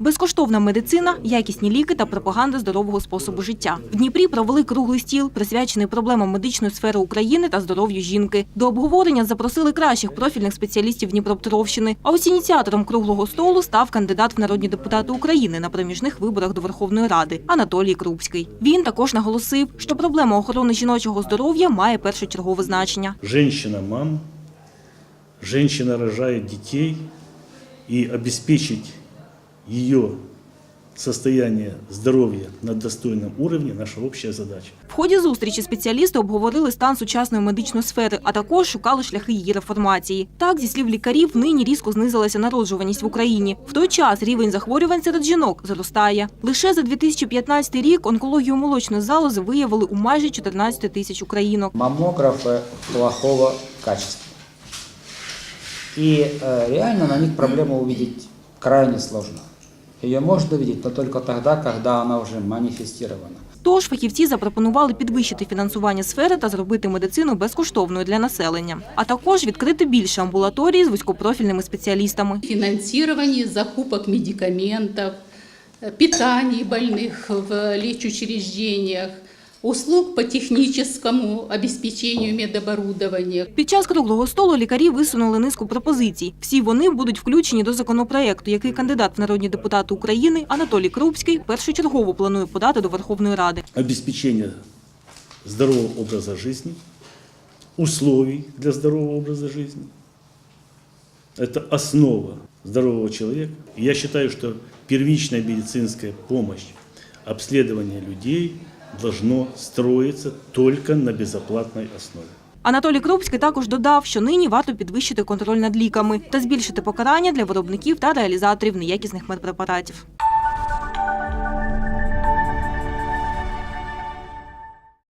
Безкоштовна медицина, якісні ліки та пропаганда здорового способу життя. В Дніпрі провели круглий стіл, присвячений проблемам медичної сфери України та здоров'ю жінки. До обговорення запросили кращих профільних спеціалістів Дніпропетровщини. А ось ініціатором круглого столу став кандидат в народні депутати України на проміжних виборах до Верховної Ради Анатолій Крупський. Він також наголосив, що проблема охорони жіночого здоров'я має першочергове значення. Женщина – мама, женщина рожает детей, и обеспечить ее состояние здоровья на достойном уровне – наша общая задача. В ході зустрічі спеціалісти обговорили стан сучасної медичної сфери, а також шукали шляхи її реформації. Так, зі слів лікарів, нині різко знизилася народжуваність в Україні. В той час рівень захворювань серед жінок зростає. Лише за 2015 рік онкологію молочної залози виявили у майже 14 тисяч українок. маммографы плохого качества. И э, реально на них проблему увидеть крайне сложно. Ее можно видеть, но только тогда, когда она уже манифестирована. Тож фахівці запропонували підвищити фінансування сфери та зробити медицину безкоштовною для населення, а також відкрити більше амбулаторій з вузькопрофільними спеціалістами. Фінансування закупок медикаментів, э, больних в лечучреждениях, услуг по техническому обеспечению медоборудования. Під час круглого столу лікарі висунули низку пропозицій. Всі вони будуть включені до законопроекту, який кандидат в народні депутати України Анатолій Крупський першочергово планує подати до Верховної Ради. Обеспечение здорового образа жизни, условий для здорового образа жизни – это основа здорового человека. Я считаю, что первичная медицинская помощь, обследование людей должно строиться только на безоплатной основе. Анатолій Крупський також додав, що нині варто підвищити контроль над ліками та збільшити покарання для виробників та реалізаторів неякісних медпрепаратів.